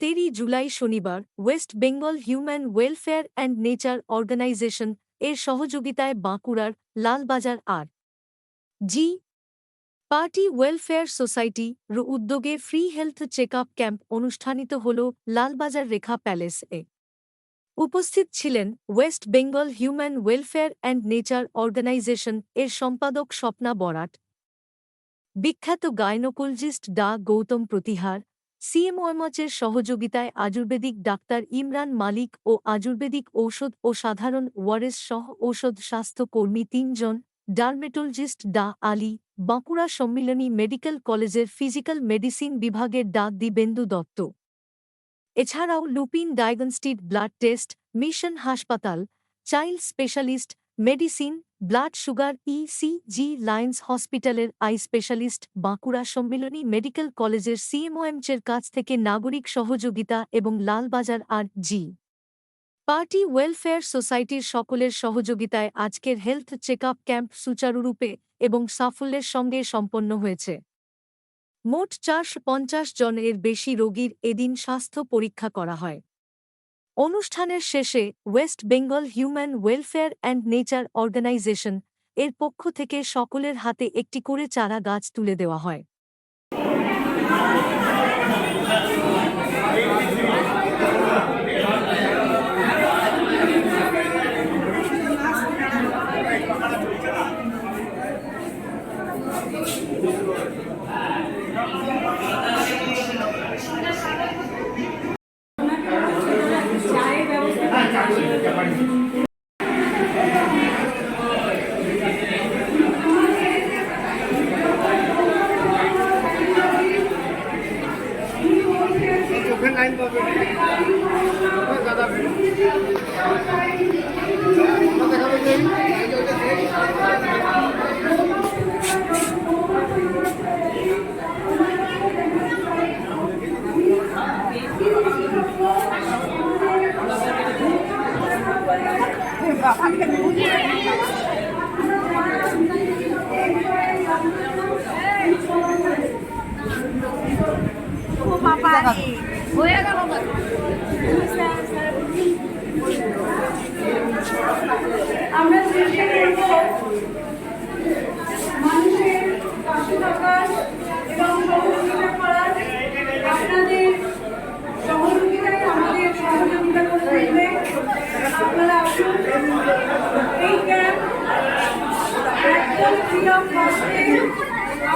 তেরই July শনিবার West Bengal human welfare and nature organisation এর সহযোগিতায় বাঁকুড়ার Lalbazar R G party welfare society র উদ্যোগে ফ্রি হেলথ চেকআপ ক্যাম্প অনুষ্ঠানিত হল লালবাজার রেখা প্যালেস এ। উপস্থিত ছিলেন West Bengal human welfare and nature organisation এর সম্পাদক স্বপ্না বরাট, বিখ্যাত গাইনোকোলজিস্ট ডা গৌতম প্রতিহার সিএমওএমএচের সহযোগিতায় আয়ুর্বেদিক ডাক্তার ইমরান মালিক ও আয়ুর্বেদিক ঔষধ ও সাধারণ ওয়ারেস সহ ঔষধ স্বাস্থ্য কর্মী তিনজন, ডার্মেটোলজিস্ট ডা আলী, বাঁকুড়া সম্মিলনী মেডিকেল কলেজের ফিজিক্যাল মেডিসিন বিভাগের ডা দিবেন্দু দত্ত। এছাড়াও Lupin diagnostic blood test, mission হাসপাতাল, child specialist medicine, blood sugar ECG Lions হসপিটালের eye specialist Bankura Sammilani medical কলেজের সিএমওএমচের কাছ থেকে নাগরিক সহযোগিতা এবং Lalbazar R G party welfare সোসাইটির সকলের সহযোগিতায় আজকের হেলথ চেকআপ ক্যাম্প সুচারুরূপে এবং সাফল্যের সঙ্গে সম্পন্ন হয়েছে। মোট চারশো পঞ্চাশ জনের বেশি রোগীর এদিন স্বাস্থ্য পরীক্ষা করা হয়। অনুষ্ঠানের শেষে West Bengal human welfare and nature organisation এর পক্ষ থেকে সকলের হাতে একটি করে চারা গাছ তুলে দেওয়া হয়। চোখের লাইন পাবে দাদা দেখাবে যে হয়ে গেল আমরা চেষ্টা করব মানুষের পাশে থাকার এবং সহযোগিতা করার আপনাদের সহযোগিতায় আমাদের সহযোগিতা করে দেবে আপনারা আসুন এই ক্যাম্প একদম ফ্রি অফ কস্টে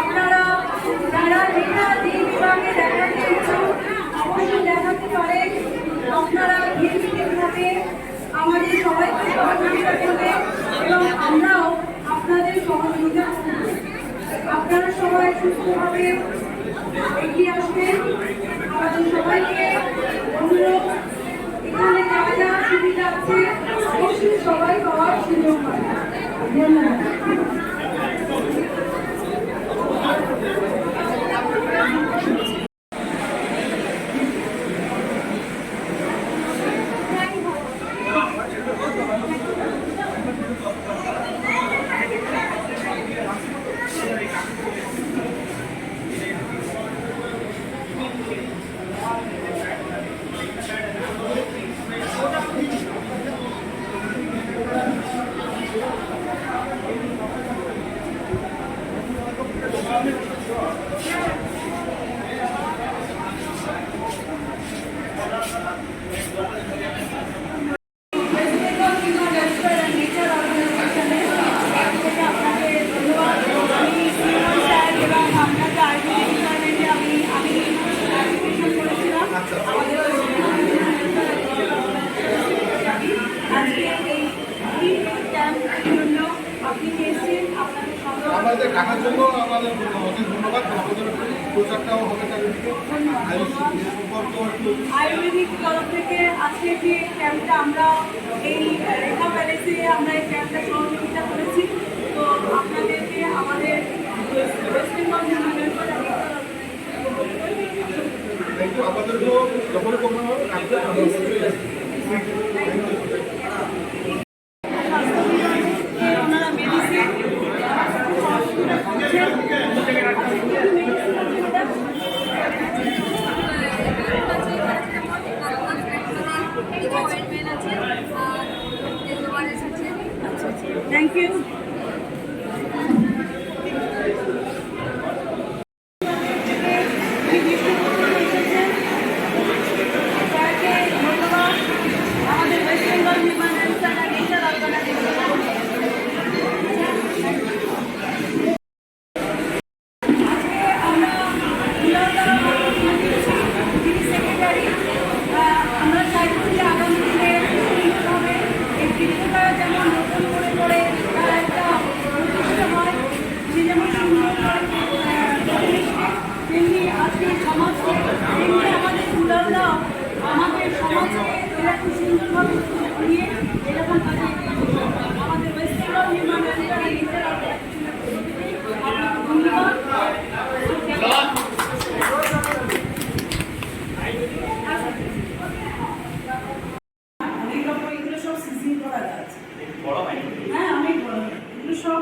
আপনারা যারা যেটা যে বিভাগে দেখাতে ইচ্ছুক অবশ্যই দেখাতে পারেন আপনারা নিয়মিতভাবে আমাদের সবাইকে সহযোগিতা এবং আমরাও আপনাদের সহযোগিতা আপনারা সবাই সুস্থভাবে এগিয়ে আসবেন আমাদের এখানে যা যা সুবিধা অবশ্যই সবাই পাওয়ার সুযোগ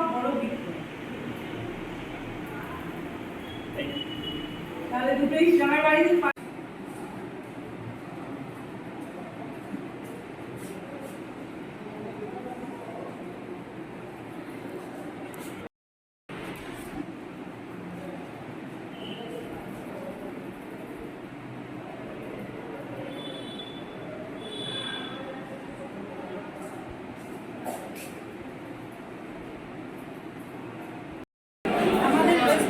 বড় বিক্রয় তাহলে দুটোই জামাই বাড়িতে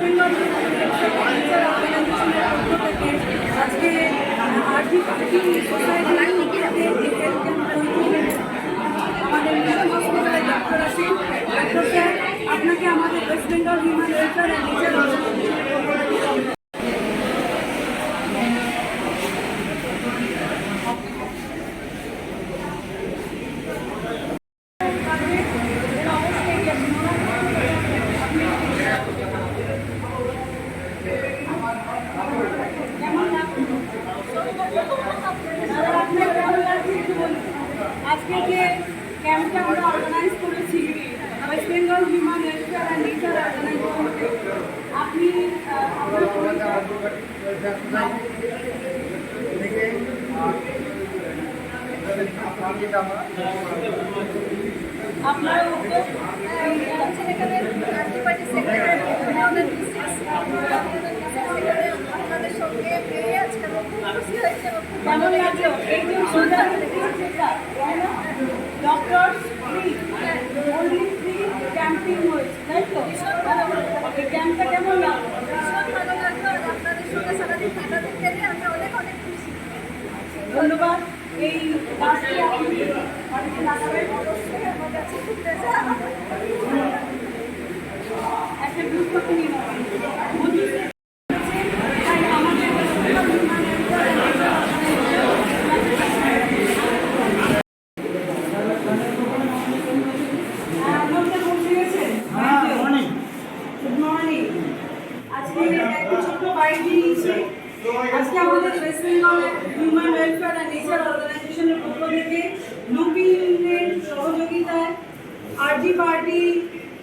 বিভিন্ন আজকে আর্থিক opinion on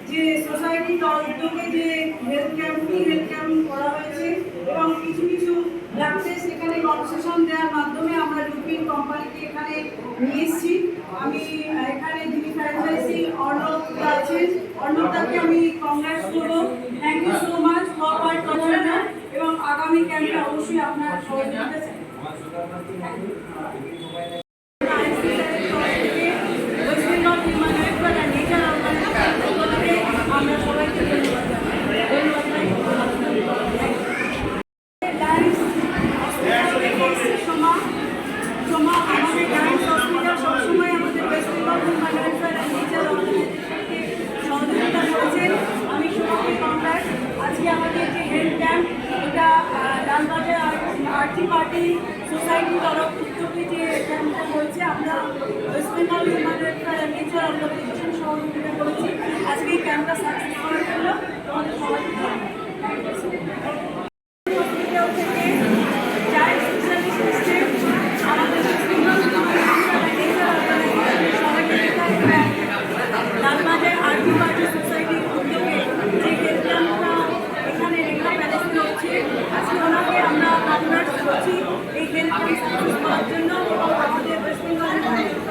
যে সোসাইটি উদ্যোগে যে হেলথ ক্যাম্পটি হেলথ ক্যাম্প করা হয়েছে এবং কিছু কিছু ব্রাঞ্চে সেখানে কনসেশন দেওয়ার মাধ্যমে আমরা লুপিন কোম্পানিকে এখানে নিয়ে এসেছি। আমি এখানে যিনি ফ্র্যাঞ্চাইজি অর্ণবদা আছেন অর্ণবদাকে আমি কংগ্রেস করব। Thank you so much for এবং আগামী ক্যাম্পে অবশ্যই আপনার সহযোগিতা আমরা সবাইকে আমরা সাকসেস করার জন্য আমাদের সবাইকে আমরা কনভার্ট করছি এই হেল্পলাইন সাকসেস জন্য আমাদের ওয়েস্ট বেঙ্গলের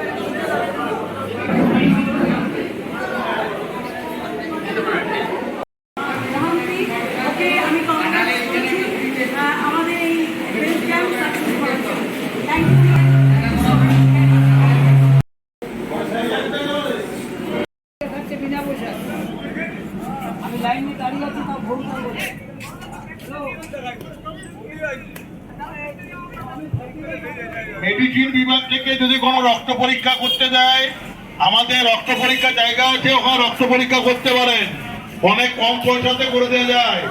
জায়গা আছে ওখানে রক্ত পরীক্ষা করতে পারেন। অনেক কম পয়সাতে করে দেওয়া যায়।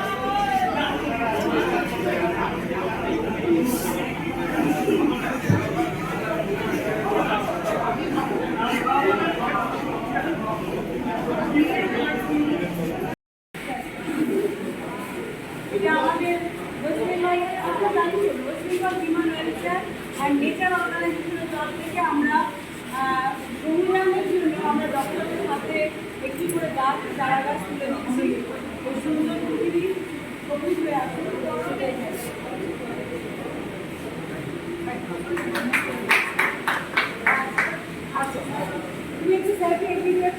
গাছ চারা গাছ তুলে দিচ্ছি ওই সুন্দর পৃথিবী সবুজ হয়ে আছে আচ্ছা তুমি একটু স্যারকে এগিয়ে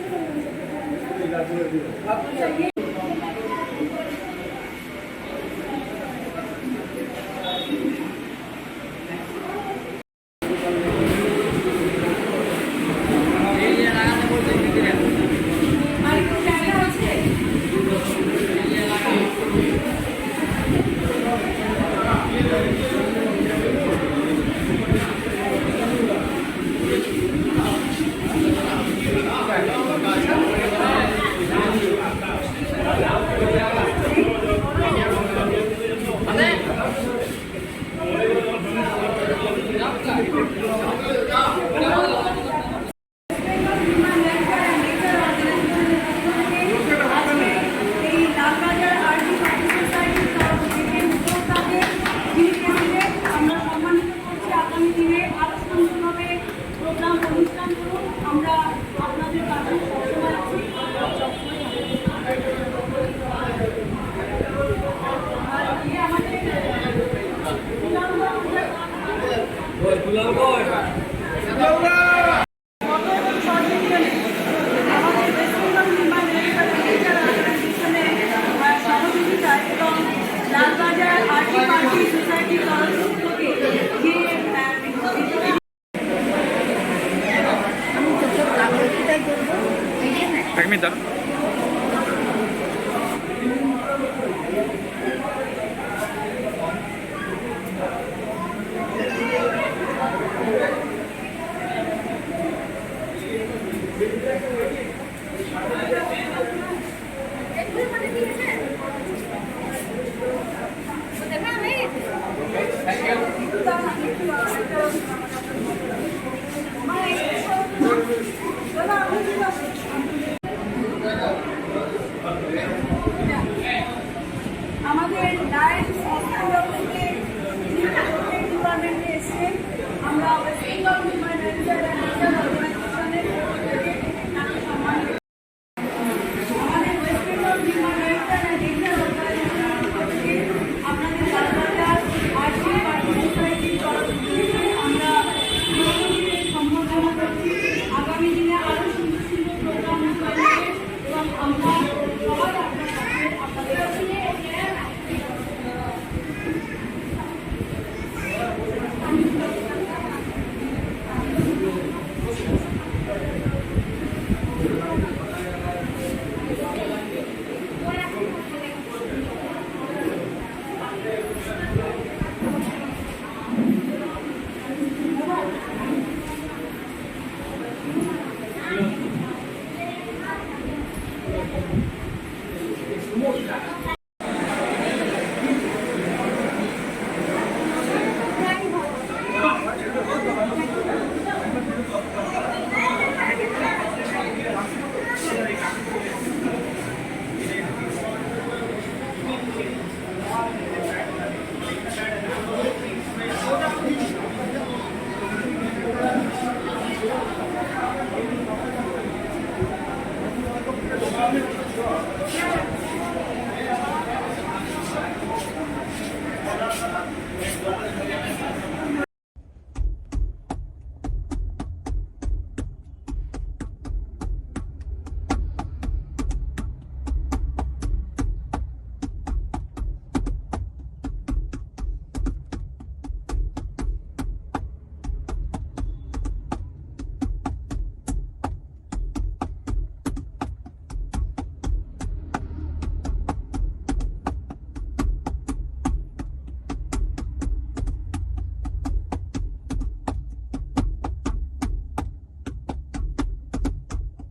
দিয়ে